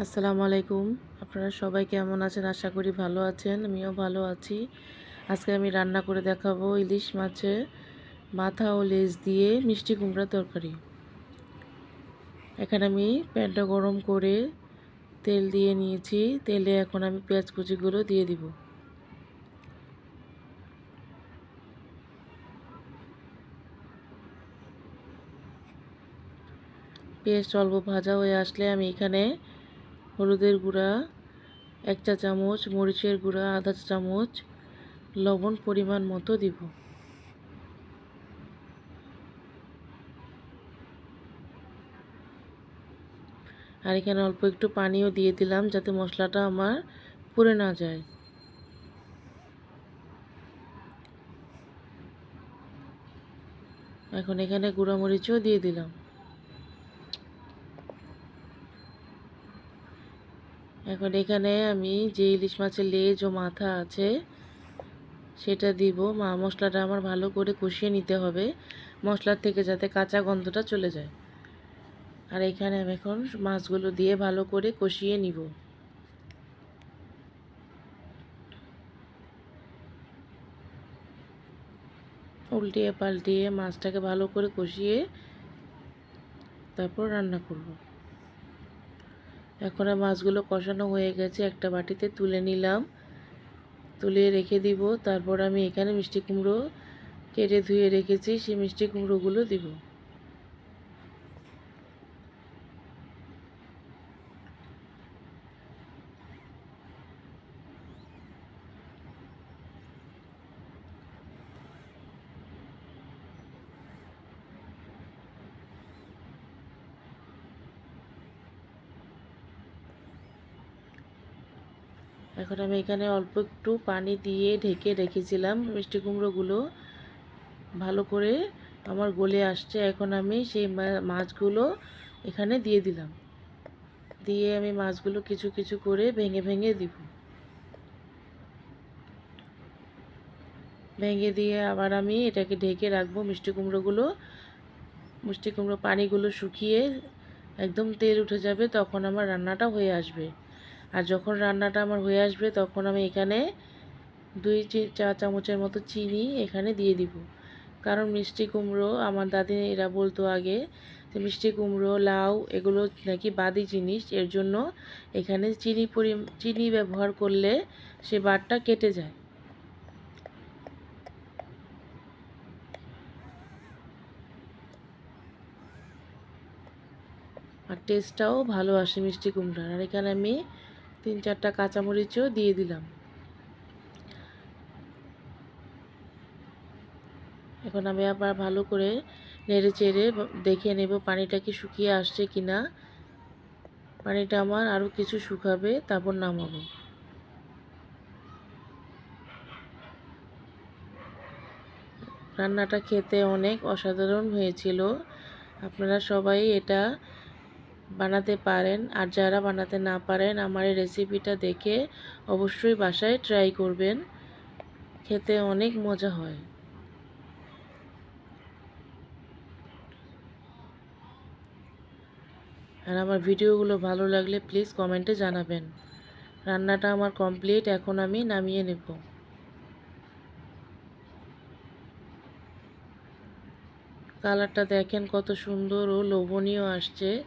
আসসালামু আলাইকুম। আপনারা সবাই কেমন আছেন? আশা করি ভালো আছেন, আমিও ভালো আছি। আজকে আমি রান্না করে দেখাবো ইলিশ মাছের মাথা ও লেজ দিয়ে মিষ্টি কুমড়া তরকারি। এখানে আমি প্যানটা গরম করে তেল দিয়ে নিয়েছি। তেলে এখন আমি পেঁয়াজ কুচিগুলো দিয়ে দিব। পেঁয়াজ অল্প ভাজা হয়ে আসলে আমি এখানে হলুদের গুঁড়া এক চা চামচ, মরিচের গুঁড়া, আধা চা চামচ, লবণ পরিমাণ মতো দিব। আর এখানে অল্প একটু পানিও দিয়ে দিলাম যাতে মশলাটা আমার পুড়ে না যায়। এখন এখানে গুঁড়া মরিচও দিয়ে দিলাম। এখন এখানে আমি যে ইলিশ মাছের লেজ ও মাথা আছে, সেটা দিব। মা, মশলাটা আমার ভালো করে কষিয়ে নিতে হবে, মশলার থেকে যাতে কাঁচা গন্ধটা চলে যায়। আর এখানে আমি এখন মাছগুলো দিয়ে ভালো করে কষিয়ে নিব। উল্টিয়ে পাল্টিয়ে মাছটাকে ভালো করে কষিয়ে তারপর রান্না করব। এখন আর মাছগুলো কষানো হয়ে গেছে। একটা বাটিতে তুলে নিলাম। তুলে রেখে দিব। তারপর আমি এখানে মিষ্টি কুমড়ো কেটে ধুয়ে রেখেছি। সেই মিষ্টি কুমড়োগুলো দিব। এখন আমি এখানে অল্প একটু পানি দিয়ে ঢেকে রেখেছিলাম মিষ্টি কুমড়োগুলো। ভালো করে আমার গলে আসছে। এখন আমি সেই মাছগুলো এখানে দিয়ে দিলাম। দিয়ে আমি মাছগুলো কিছু কিছু করে ভেঙে ভেঙে দিব। ভেঙে দিয়ে আবার আমি এটাকে ঢেকে রাখব মিষ্টি কুমড়োগুলো। মিষ্টি কুমড়ো পানিগুলো শুকিয়ে একদম তেল উঠে যাবে, তখন আমার রান্নাটা হয়ে আসবে। আর যখন রান্নাটা আমার হয়ে আসবে তখন আমি এখানে দুই চা চামচের মতো চিনি এখানে দিয়ে দিব। কারণ মিষ্টি কুমড়ো, আমার দাদি এরা বলতো আগে যে মিষ্টি কুমড়ো, লাউ এগুলো নাকি বাদি জিনিস, এর জন্য এখানে চিনি পরি চিনি ব্যবহার করলে সে বারটা কেটে যায়। আর টেস্টটাও ভালো আসে মিষ্টি কুমড়ার। আর এখানে আমি তিন চারটা কাঁচামরিচও দিয়ে দিলাম। এখন আমি আবার ভালো করে নেড়ে চেড়ে দেখে নেব পানিটা কি শুকিয়ে আসছে কি না পানিটা আমার আরও কিছু শুকাবে, তারপর নামাবো। রান্নাটা খেতে অনেক অসাধারণ হয়েছিল। আপনারা সবাই এটা বানাতে পারেন আর যারা বানাতে না পারেন আমার এই রেসিপিটা দেখে অবশ্যই বাসায় ট্রাই করবেন। খেতে অনেক মজা হয়। আর আমার ভিডিওগুলো ভালো লাগলে প্লিজ কমেন্টে জানাবেন। রান্নাটা আমার কমপ্লিট এখন আমি নামিয়ে নেব। কালারটা দেখেন কত সুন্দর ও লোভনীয় আসছে।